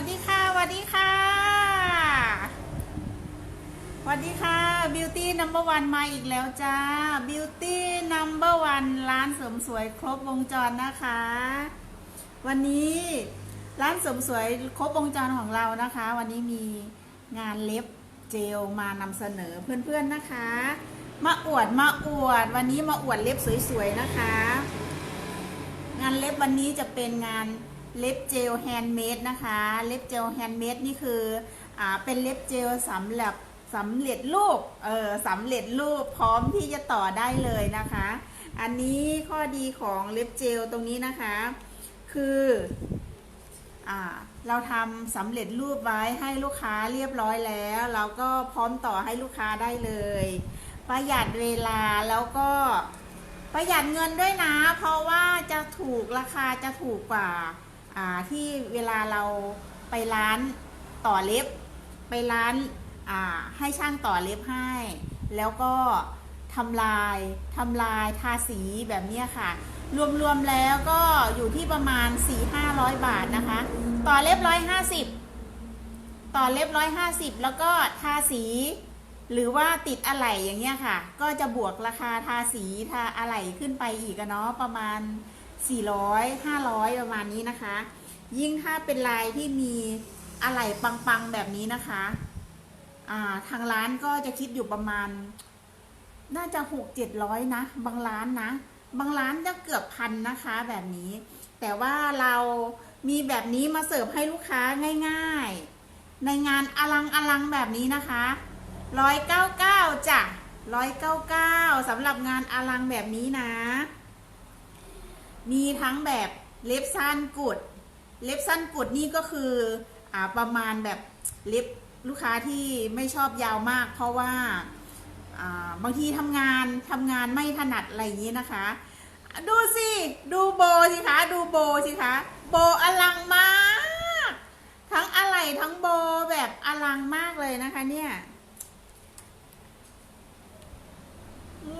วัสดีค่ะสวัสดีค่ะสวัสดีค่ะ Beauty Number One มาอีกแล้วจ้า Beauty Number One ร้านเสริมสวยครบวงจรนะคะ วันนี้ร้านเสริมสวยครบวงจรของเรานะคะ วันนี้มีงานเล็บเจลมานำเสนอเพื่อนๆนะคะ มาอวดมาอวด วันนี้มาอวดเล็บสวยๆนะคะ งานเล็บวันนี้จะเป็นงาน เล็บเจลแฮนด์เมดนะคะ เล็บเจลแฮนด์เมดนี่คืออ่าเป็นเล็บเจลสำหรับสำเร็จรูปเออสำเร็จรูปพร้อมที่จะต่อได้เลยนะคะ อันนี้ข้อดีของเล็บเจลตรงนี้นะคะ คืออ่าเราทำสำเร็จรูปไว้ให้ลูกค้าเรียบร้อยแล้ว เราก็พร้อมต่อให้ลูกค้าได้เลย ประหยัดเวลาแล้วก็ประหยัดเงินด้วยนะ เพราะว่าจะถูกราคาจะถูกกว่าอ่า ที่เวลาเราไปร้านต่อเล็บ ไปร้านให้ช่างต่อเล็บให้ แล้วก็ทำลายทำลายทาสีแบบนี้ค่ะ รวมๆแล้วก็อยู่ที่ประมาณ 4-500 บาทนะคะ ต่อเล็บ 150 ต่อเล็บ 150 แล้วก็ทาสี หรือว่าติดอะไหล่อย่างเงี้ยค่ะ ก็จะบวกราคาทาสีทาอะไหล่ขึ้นไปอีกอะเนาะประมาณ 400 500 ประมาณนี้นะคะ ยิ่งถ้าเป็นลายที่มีอะไหล่ปังๆแบบนี้นะคะอ่าทางร้านก็จะคิดอยู่ประมาณ น่าจะหกเจ็ดร้อยนะ บางร้านนะ บางร้านจะเกือบพันนะคะแบบนี้ แต่ว่าเรามีแบบนี้มาเสิร์ฟให้ลูกค้าง่ายๆ ในงานอลังอลังแบบนี้นะคะร้อยเก้าเก้าจ้ะร้อยเก้าเก้าสำหรับงานอลังแบบนี้นะ มีทั้งแบบเล็บสั้นกุด เล็บสั้นกุดนี่ก็คืออ่าประมาณแบบเล็บลูกค้าที่ไม่ชอบยาวมาก เพราะว่าอ่าบางทีทำงานทำงานไม่ถนัดอะไรอย่างนี้นะคะ ดูสิ ดูโบสิคะ ดูโบสิคะ โบอลังมาก ทั้งอะไรทั้งโบแบบอลังมากเลยนะคะเนี่ย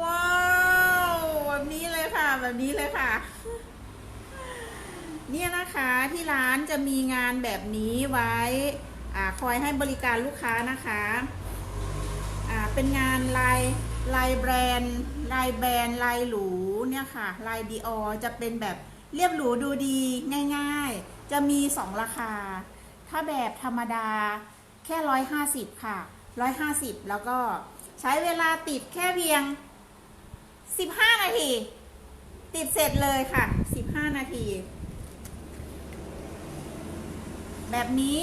ว้าวแบบนี้เลยค่ะ แบบนี้เลยค่ะ เนี่ยนะคะที่ร้านจะมีงานแบบนี้ไว้อคอยให้บริการลูกค้านะคะอ่าเป็นงานลายลายแบรนด์ลายแบรนด์ลายหรูเนี่ยค่ะลายดีออจะเป็นแบบเรียบหรูดูดีง่าย ๆ จะมีสองราคา ถ้าแบบธรรมดาแค่ร้อยห้าสิบค่ะร้อยห้าสิบแล้วก็ใช้เวลาติดแค่เพียงสิบห้านาที ติดเสร็จเลยค่ะสิบห้านาที แบบนี้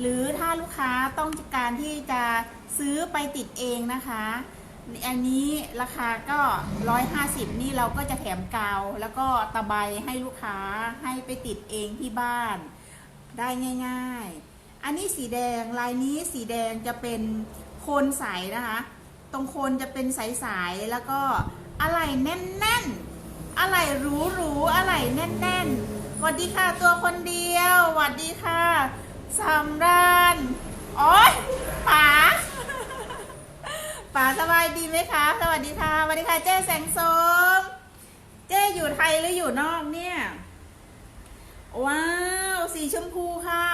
หรือถ้าลูกค้าต้องการที่จะซื้อไปติดเองนะคะ อันนี้ราคาก็ 150 นี่เราก็จะแถมกาว แล้วก็ตะไบให้ลูกค้าให้ไปติดเองที่บ้านได้ง่าย ๆ อันนี้สีแดงลายนี้สีแดงจะเป็นโคนใสนะคะ ตรงโคนจะเป็นใสๆแล้วก็อะไรแน่นๆ อะไรหรูๆอะไรแน่นๆสวัสดีค่ะตัวคนเดียวสวัสดีค่ะสำราญโอ๊ยป๋าป๋าสบายดีไหมคะ สวัสดีค่ะสวัสดีค่ะเจ๊แสงสมเจ๊อยู่ไทยหรืออยู่นอกเนี่ยว้าว สีชมพูค่ะ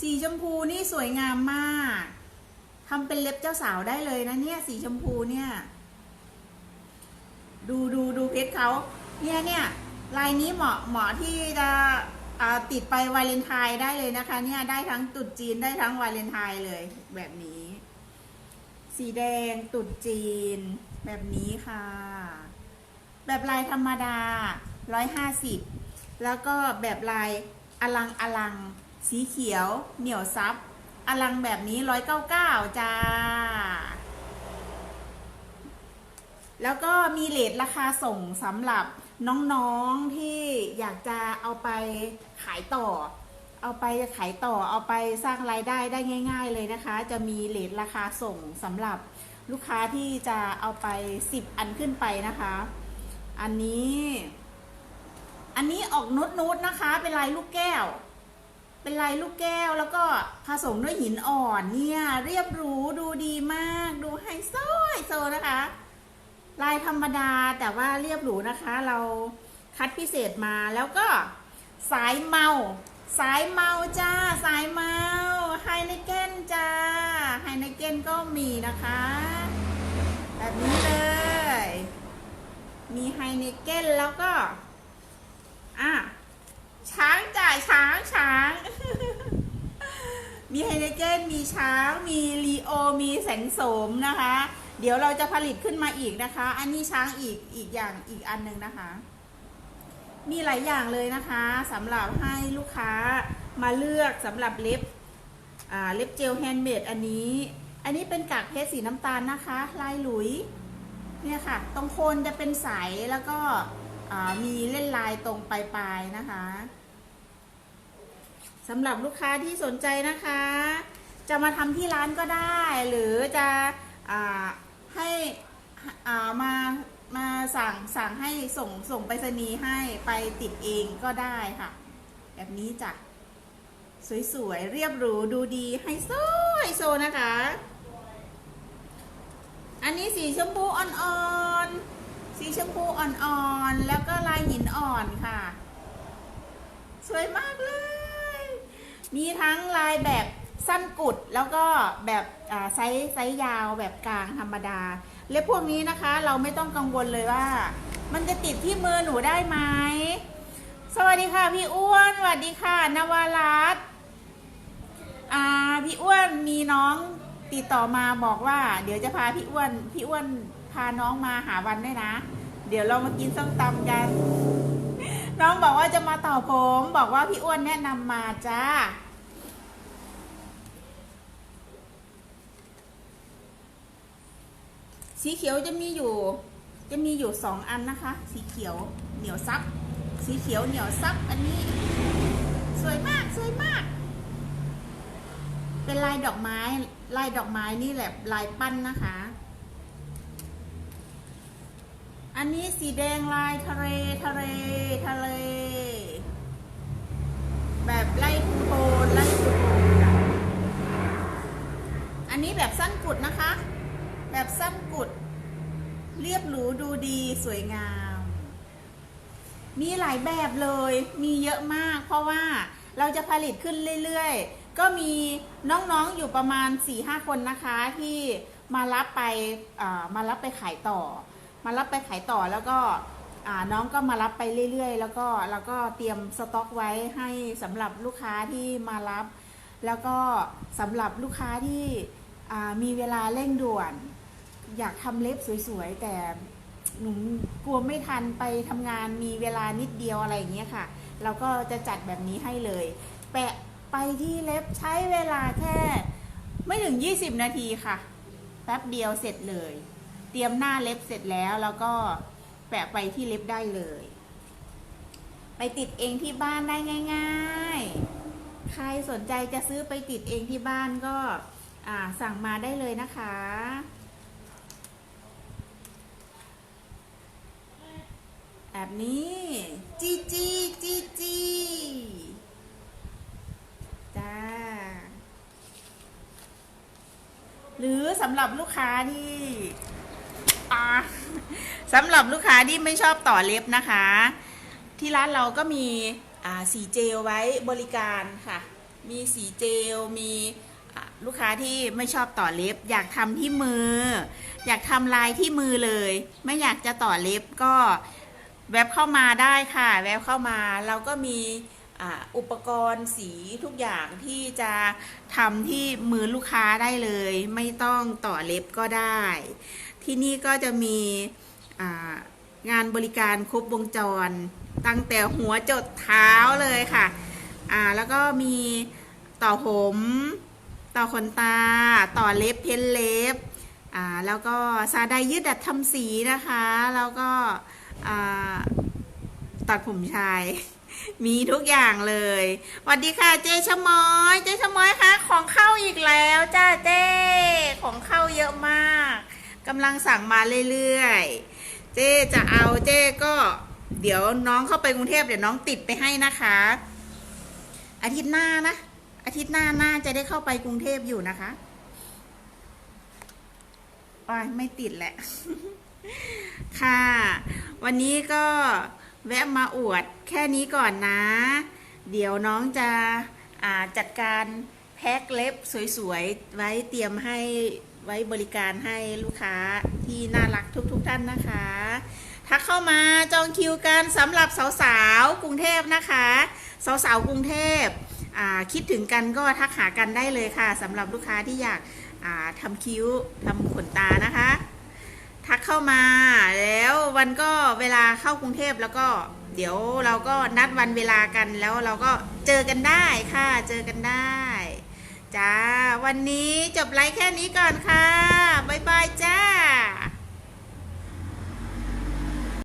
สีชมพูนี่สวยงามมากทำเป็นเล็บเจ้าสาวได้เลยนะเนี่ย สีชมพูเนี่ย ดูดูดูเพชรเขา เนี่ยเนี่ยลายนี้เหมาะเหมาะที่จะติดไปวาเลนไทน์ได้เลยนะคะ เนี่ยได้ทั้งตุดจีนได้ทั้งวาเลนไทน์เลยแบบนี้ สีแดงตุดจีน แบบนี้ค่ะ แบบลายธรรมดา150แล้วก็แบบลายอลังอลัง สีเขียว เหนียวซับอลังแบบนี้199จ้า แล้วก็มีเลทราคาส่งสำหรับ น้องๆที่อยากจะเอาไปขายต่อ เอาไปขายต่อ เอาไปสร้างรายได้ได้ง่าย ๆ เลยนะคะ จะมีเลทราคาส่งสำหรับลูกค้าที่จะเอาไป 10 อันขึ้นไปนะคะ อันนี้ อันนี้ออกนุดนุดนะคะ เป็นลายลูกแก้ว เป็นลายลูกแก้วแล้วก็ผสมด้วยหินอ่อนเนี่ย เรียบหรูดูดีมาก ดูไฮโซไฮโซนะคะ ลายธรรมดาแต่ว่าเรียบหรูนะคะ เราคัดพิเศษมาแล้วก็สายเมา สายเมาจ้า สายเมาไฮเนเก้นจ้าไฮเนเก้นก็มีนะคะ แบบนี้เลย มีไฮเนเก้นแล้วก็ อะ ช้างจ่ายช้างช้างมีไฮเนเก้นมีช้าง มีลีโอ มีแสงโสมนะคะ เดี๋ยวเราจะผลิตขึ้นมาอีกนะคะ อันนี้ช้างอีกอีกอย่างอีกอันหนึ่งนะคะ มีหลายอย่างเลยนะคะสำหรับให้ลูกค้ามาเลือกสำหรับเล็บเล็บเจลแฮนด์เมดอันนี้ อันนี้เป็นกากเพชรสีน้ำตาลนะคะ ลายหลุยเนี่ยค่ะ ตรงโคนจะเป็นใสแล้วก็มีเล่นลายตรงปลายๆนะคะสำหรับลูกค้าที่สนใจนะคะ จะมาทำที่ร้านก็ได้ หรือจะ ให้ามามาสั่งสั่งให้ส่งส่งไปรษณีย์ให้ไปติดเองก็ได้ค่ะ แบบนี้จ้ะสวยๆ เรียบหรูดูดีไฮโซไฮโซนะคะ อันนี้สีชมพูอ่อนๆ สีชมพูอ่อนๆ แล้วก็ลายหินอ่อนค่ะ สวยมากเลย มีทั้งลายแบบ สั้นกุดแล้วก็แบบไซส์ไซส์ยาวแบบกลางธรรมดา เล็บพวกนี้นะคะเราไม่ต้องกังวลเลยว่า มันจะติดที่มือหนูได้ไหม สวัสดีค่ะพี่อ้วนสวัสดีค่ะ นวารัตอ่าพี่อ้วนมีน้องติดต่อมาบอกว่า เดี๋ยวจะพาพี่อ้วนพี่อ้วนพาน้องมาหาวันด้วยนะ เดี๋ยวเรามากินส้มตำกัน น้องบอกว่าจะมาต่อผม บอกว่าพี่อ้วนแนะนำมาจ้า สีเขียวจะมีอยู่ จะมีอยู่สองอันนะคะ สีเขียวเหนียวซับ สีเขียวเหนียวซับอันนี้ สวยมากสวยมาก เป็นลายดอกไม้ ลายดอกไม้นี่แหละลายปั้นนะคะ อันนี้สีแดงลายทะเลทะเลทะเล แบบไล่คูโทนไล่คูโทนอันนี้แบบสั้นกุดนะคะ แบบสั้นกุด เรียบหรูดูดีสวยงาม มีหลายแบบเลย มีเยอะมาก เพราะว่าเราจะผลิตขึ้นเรื่อยๆ ก็มีน้องๆอยู่ประมาณ 4-5 คนนะคะที่มารับไปมารับไปขายต่อ มารับไปขายต่อแล้วก็น้องก็มารับไปเรื่อยๆ แล้วก็แล้วก็เตรียมสต็อกไว้ให้สำหรับลูกค้าที่มารับ แล้วก็สำหรับลูกค้าที่มีเวลาเร่งด่วน อยากทำเล็บสวยๆ แต่หนูกลัวไม่ทันไปทำงานมีเวลานิดเดียวอะไรอย่างเงี้ยค่ะ เราก็จะจัดแบบนี้ให้เลย แปะไปที่เล็บใช้เวลาแค่ไม่ถึง 20 นาทีค่ะ แป๊บเดียวเสร็จเลย เตรียมหน้าเล็บเสร็จแล้วแล้วก็แปะไปที่เล็บได้เลย ไปติดเองที่บ้านได้ง่ายๆ ใครสนใจจะซื้อไปติดเองที่บ้านก็สั่งมาได้เลยนะคะ แบบนี้จีจีจีจีจ้า หรือสำหรับลูกค้าที่อ่าสำหรับลูกค้าที่ไม่ชอบต่อเล็บนะคะ ที่ร้านเราก็มีอ่าสีเจลไว้บริการค่ะ มีสีเจลมีลูกค้าที่ไม่ชอบต่อเล็บ อยากทำที่มือ อยากทำลายที่มือเลย ไม่อยากจะต่อเล็บก็ แวบเข้ามาได้ค่ะ แวบเข้ามาเราก็มีอุปกรณ์สีทุกอย่างที่จะทำที่มือลูกค้าได้เลย ไม่ต้องต่อเล็บก็ได้ ที่นี่ก็จะมีงานบริการครบวงจร ตั้งแต่หัวจดเท้าเลยค่ะแล้วก็มีต่อผม ต่อขนตา ต่อเล็บเพ้นเล็บแล้วก็ซาไดยืดดัดทำสีนะคะ แล้วก็ ตัดผมชาย มีทุกอย่างเลยสวัสดีค่ะเจ๊ชะมอย เจ๊ชะมอยคะของเข้าอีกแล้วจ้าเจ๊ของเข้าเยอะมากกำลังสั่งมาเรื่อยๆ เจ๊จะเอาเจ๊ก็เดี๋ยวน้องเข้าไปกรุงเทพเดี๋ยวน้องติดไปให้นะคะ อาทิตย์หน้านะอาทิตย์หน้าน่าจะได้เข้าไปกรุงเทพอยู่นะคะอ้ยไม่ติดแหละ ค่ะ วันนี้ก็แวะมาอวดแค่นี้ก่อนนะ เดี๋ยวน้องจะจัดการแพ็คเล็บสวยๆ ไว้เตรียมให้ไว้บริการให้ลูกค้าที่น่ารักทุกๆทท่านนะคะทักเข้ามาจองคิวกันสำหรับสาวๆกรุงเทพนะคะ สาวๆกรุงเทพคิดถึงกันก็ทักหากันได้เลยค่ะสำหรับลูกค้าที่อยากทำคิ้วทำขนตานะคะ ทักเข้ามา แล้ววันก็เวลาเข้ากรุงเทพแล้วก็เดี๋ยวเราก็นัดวันเวลากันแล้วเราก็เจอกันได้ค่ะ เจอกันได้จ้าวันนี้จบไลฟ์แค่นี้ก่อนค่ะ บ๊ายบายจ้า